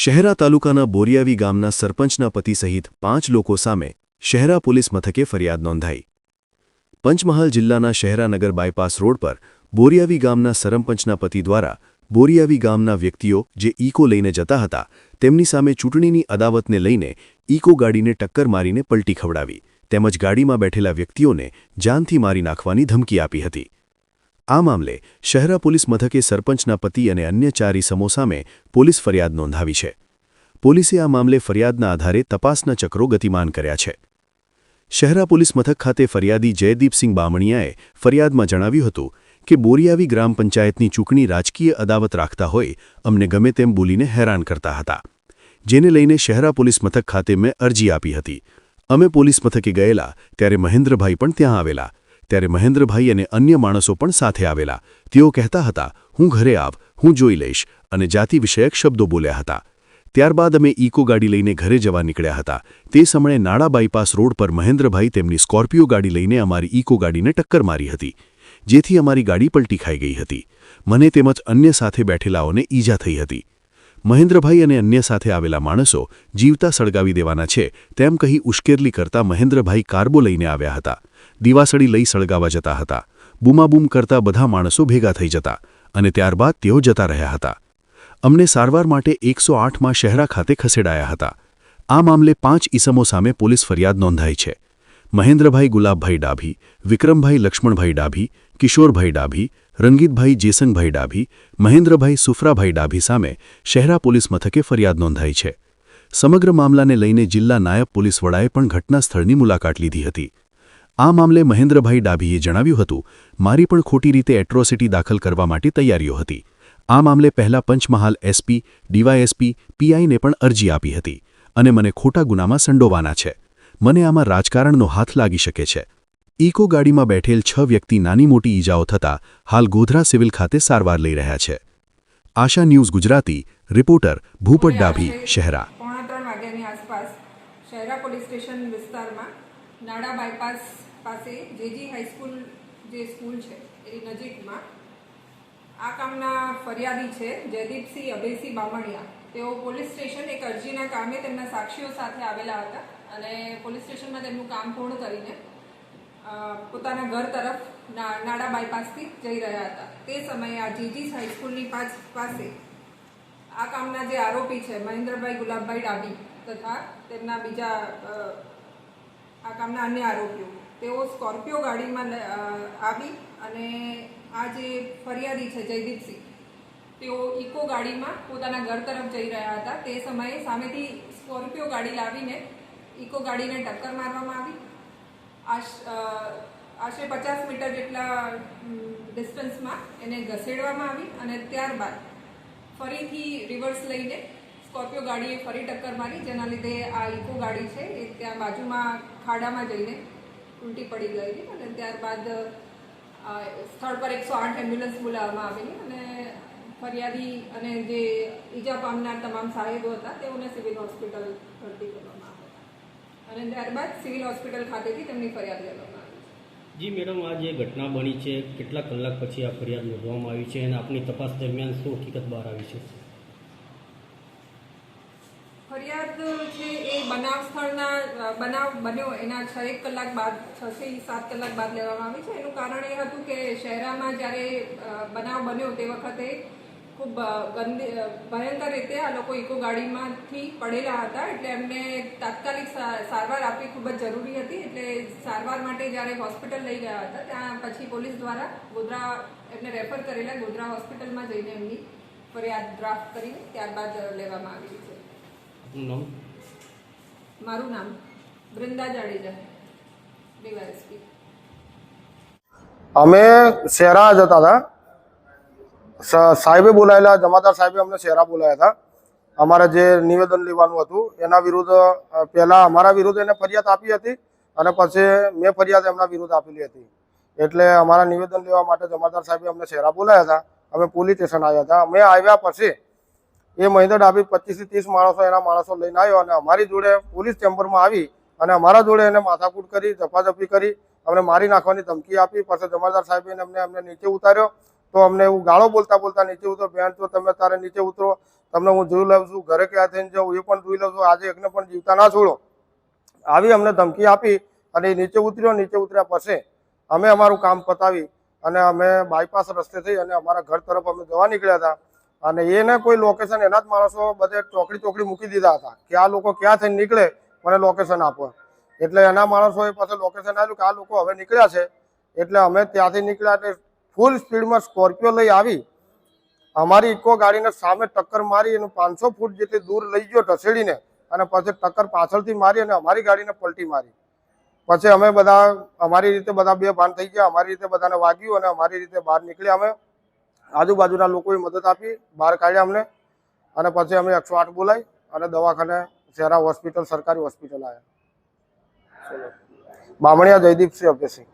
શહેરા તાલુકાના બોરિયાવી ગામના સરપંચના પતિ સહિત પાંચ લોકો સામે શહેરા પોલીસ મથકે ફરિયાદ નોંધાઈ. પંચમહાલ જિલ્લાના શહેરાનગર બાયપાસ રોડ પર બોરિયાવી ગામના સરપંચના પતિ દ્વારા બોરિયાવી ગામના વ્યક્તિઓ જે ઇકો લઈને જતા હતા, તેમની સામે ચૂંટણીની અદાવતને લઈને ઇકો ગાડીને ટક્કર મારીને પલટી ખવડાવી, તેમજ ગાડીમાં બેઠેલા વ્યક્તિઓને જાનથી મારી નાખવાની ધમકી આપી હતી. આ મામલે શહેરા પોલીસ મથકે સરપંચના પતિ અને અન્ય ચાર ઇસમો સામે પોલીસ ફરિયાદ નોંધાવી છે. પોલીસે આ મામલે ફરિયાદના આધારે તપાસના ચક્રો ગતિમાન કર્યા છે. શહેરા પોલીસ મથક ખાતે ફરિયાદી જયદીપસિંહ બામણિયાએ ફરિયાદમાં જણાવ્યું હતું કે બોરિયાવી ગ્રામ પંચાયતની ચૂંટણી રાજકીય અદાવત રાખતા હોય અમને ગમે તેમ બોલીને હેરાન કરતા હતા. જેને લઈને શહેરા પોલીસ મથક ખાતે મેં અરજી આપી હતી. અમે પોલીસ મથકે ગયેલા ત્યારે મહેન્દ્રભાઈ પણ ત્યાં આવેલા. ત્યારે મહેન્દ્રભાઈ અને અન્ય માણસો પણ સાથે આવેલા. તેઓ કહેતા હતા, હું ઘરે આવ, હું જોઈ લઈશ, અને જાતિ વિષયક શબ્દો બોલ્યા હતા. ત્યારબાદ અમે ઇકો ગાડી લઈને ઘરે જવા નીકળ્યા હતા. તે સમયે નાડા બાયપાસ રોડ પર મહેન્દ્રભાઈ તેમની સ્કોર્પિયો ગાડી લઈને અમારી ઇકો ગાડીને ટક્કર મારી હતી, જેથી અમારી ગાડી પલટી ખાઈ ગઈ હતી. મને તેમજ અન્ય સાથે બેઠેલાઓને ઈજા થઈ હતી. મહેન્દ્રભાઈ અને અન્ય સાથે આવેલા માણસો જીવતા સળગાવી દેવાના છે તેમ કહી ઉશ્કેરલી કરતા મહેન્દ્રભાઈ કાર્બો લઈને આવ્યા હતા. દીવાસળી લઈ સળગાવા જતા હતા. બૂમાબૂમ કરતા બધા માણસો ભેગા થઈ જતા અને ત્યારબાદ તેઓ જતા રહ્યા હતા. અમને સારવાર માટે એકસો આઠમાં શહેરા ખાતે ખસેડાયા હતા. આ મામલે પાંચ ઇસમો સામે પોલીસ ફરિયાદ નોંધાઈ છે. મહેન્દ્રભાઈ ગુલાબભાઈ ડાભી, વિક્રમભાઈ લક્ષ્મણભાઈ ડાભી, કિશોરભાઈ ડાભી, રંગીતભાઈ જેસંગભાઈ ડાભી, મહેન્દ્રભાઈ સુફરાભાઈ ડાભી સામે શહેરા પોલીસ મથકે ફરિયાદ નોંધાઈ છે. સમગ્ર મામલાને લઈને જિલ્લા નાયબ પોલીસ વડાએ પણ ઘટના સ્થળની મુલાકાત લીધી હતી. આ મામલે મહેન્દ્રભાઈ ડાભીએ જણાવ્યું હતું, મારી પણ ખોટી રીતે એટ્રોસિટી દાખલ કરવા માટે તૈયારીઓ હતી. આ મામલે પહેલા પંચમહાલ એસપી ડીવાયએસપી પીઆઈને પણ અરજી આપી હતી અને મને ખોટા ગુનામાં સંડોવાના છે. મને આમાં રાજકારણનો હાથ લાગી શકે છે. ઇકો ગાડીમાં બેઠેલ છ વ્યક્તિ નાની મોટી ઈજાઓ થતા હાલ ગોધરા સિવિલ ખાતે સારવાર લઈ રહ્યા છે. Asha News Gujarati, reporter Bhupat Dabhi, Shahera. પોણા ત્રણ વાગ્યાની આસપાસ શહેરા પોલીસ સ્ટેશન વિસ્તારમાં નાડા બાયપાસ પાસે જેજી હાઈસ્કૂલ જે સ્કૂલ છે, એની નજીકમાં, આ કામના ફરિયાદી છે જયદીપસિંહ અભયસિંહ બામણિયા. તેઓ પોલીસ સ્ટેશન એક અરજીના કામે તેમના સાક્ષીઓ સાથે આવેલા હતા અને પોલીસ સ્ટેશનમાં તેમનું કામ પૂર્ણ કરીને પોતાના ઘર તરફ નાડા બાયપાસથી જઈ રહ્યા હતા. તે સમયે આ જીજી હાઈસ્કૂલની પાસે આ કામના જે આરોપી છે, મહેન્દ્રભાઈ ગુલાબભાઈ ડાબી તથા તેમના બીજા આ કામના અન્ય આરોપીઓ. તેઓ સ્કોર્પિયો ગાડીમાં આવી અને આ જે ફરિયાદી છે, જયદીપસિંહ, તેઓ ઇકો ગાડીમાં પોતાના ઘર તરફ જઈ રહ્યા હતા. તે સમયે સામેથી સ્કોર્પિયો ગાડી લાવીને ઇકો ગાડીને ટક્કર મારવામાં આવી. આશરે પચાસ મીટર જેટલા ડિસ્ટન્સમાં એને ઘસેડવામાં આવી અને ત્યારબાદ ફરીથી રિવર્સ લઈને સ્કોર્પિયો ગાડીએ ફરી ટક્કર મારી. જેના લીધે આ ઇકો ગાડી છે એ ત્યાં બાજુમાં ખાડામાં જઈને ઉલટી પડી ગયેલી અને ત્યારબાદ સ્થળ પર એકસો આઠ એમ્બ્યુલન્સ બોલાવવામાં આવેલી અને ફરિયાદી અને જે ઈજા પામનાર તમામ સાહેબો હતા, તેઓને સિવિલ હોસ્પિટલ ભરતી કરવામાં આવ્યા અને ત્યારબાદ સિવિલ હોસ્પિટલ ખાતેથી તેમની ફરિયાદ લેવામાં આવી જી મેડમ, આ જે ઘટના બની છે, કેટલા કલાક પછી આ ફરિયાદ નોંધવામાં આવી છે અને આપની તપાસ દરમિયાન શું હકીકત બહાર આવી છે? ફરિયાદ છે એ બનાવ સ્થળના બનાવ બન્યો એના છ એક કલાક બાદ, છ થી સાત કલાક બાદ લેવામાં આવી છે. એનું કારણ એ હતું કે શહેરામાં જ્યારે બનાવ બન્યો તે વખતે ખૂબ ગંદી ભયંકર રીતે આ લોકો ઇકો ગાડીમાંથી પડેલા હતા. એટલે એમને તાત્કાલિક સારવાર આપવી ખૂબ જ જરૂરી હતી. એટલે સારવાર માટે જ્યારે હોસ્પિટલ લઈ ગયા હતા, ત્યાં પછી પોલીસ દ્વારા ગોધરા, એમને રેફર કરેલા ગોધરા હોસ્પિટલમાં જઈને એમની ફરિયાદ ડ્રાફ્ટ કરીને ત્યારબાદ લેવામાં આવી છે. નામ? મારું નામ વૃંદા જાડેજા. ડીવાયએસપી અમે શહેરા જતા હતા. સાહેબે બોલાયેલા જમાદાર સાહેબે અમને શહેરા બોલાયા હતા. અમારે જે નિવેદન લેવાનું હતું એના વિરુદ્ધ પહેલા અમારા વિરુદ્ધ એને ફરિયાદ આપી હતી અને પછી મેં ફરિયાદ એમના વિરુદ્ધ આપેલી હતી. એટલે અમારા નિવેદન લેવા માટે જમાદાર સાહેબે અમને શહેરા બોલાયા હતા. અમે પોલીસ સ્ટેશન આવ્યા હતા. અમે આવ્યા પછી એ મહિન્દર ડાબી પચીસથી ત્રીસ માણસો એના માણસો લઈને આવ્યો અને અમારી જોડે પોલીસ ચેમ્બરમાં આવી અને અમારા જોડે એને માથાકૂટ કરી, ઝપાઝપી કરી, અમને મારી નાખવાની ધમકી આપી. પછી જમાદાર સાહેબે અમને અમને નીચે ઉતાર્યો. તો અમને એવું ગાળો બોલતા બોલતા નીચે ઉતરો, બેન તો તમે તારે નીચે ઉતરો, તમને હું જોઈ લઉં છું, ઘરે ક્યાં થઈને જાઉં, એ પણ જોઈ લઉં છું, આજે એકને પણ જીવતા ના છોડો. આવી અમને ધમકી આપી અને નીચે ઉતર્યો. નીચે ઉતર્યા પછી અમે અમારું કામ પતાવી અને અમે બાયપાસ રસ્તે થઈ અને અમારા ઘર તરફ અમે જવા નીકળ્યા હતા. અને એને કોઈ લોકેશન એના જ માણસો બધે ચોકડી ચોકડી મૂકી દીધા હતા કે આ લોકો ક્યાં થઈને નીકળે, મને લોકેશન આપો એટલે એના માણસોએ પાસે લોકેશન આવ્યું કે આ લોકો હવે નીકળ્યા છે. એટલે અમે ત્યાંથી નીકળ્યા એટલે ફૂલ સ્પીડમાં સ્કોર્પિયો લઈ આવી. અમારી ઇકો ગાડીને સામે ટક્કર મારી અને પાંચસો ફૂટ જેટલી દૂર લઈ ગયો ઢસેડીને અને પછી ટક્કર પાછળથી મારી અને અમારી ગાડીને પલટી મારી. પછી અમે બધા, અમારી રીતે બધા બે ભાન થઈ ગયા, અમારી રીતે બધાને વાગ્યું અને અમારી રીતે બહાર નીકળ્યા અમે. આજુબાજુના લોકોએ મદદ આપી બહાર કાઢ્યા અમને. અને પછી અમે એકસો આઠ બોલાવી અને દવાખાને શહેરા હોસ્પિટલ સરકારી હોસ્પિટલ આવ્યા. બામણિયા જયદીપસિંહ અભયસિંહ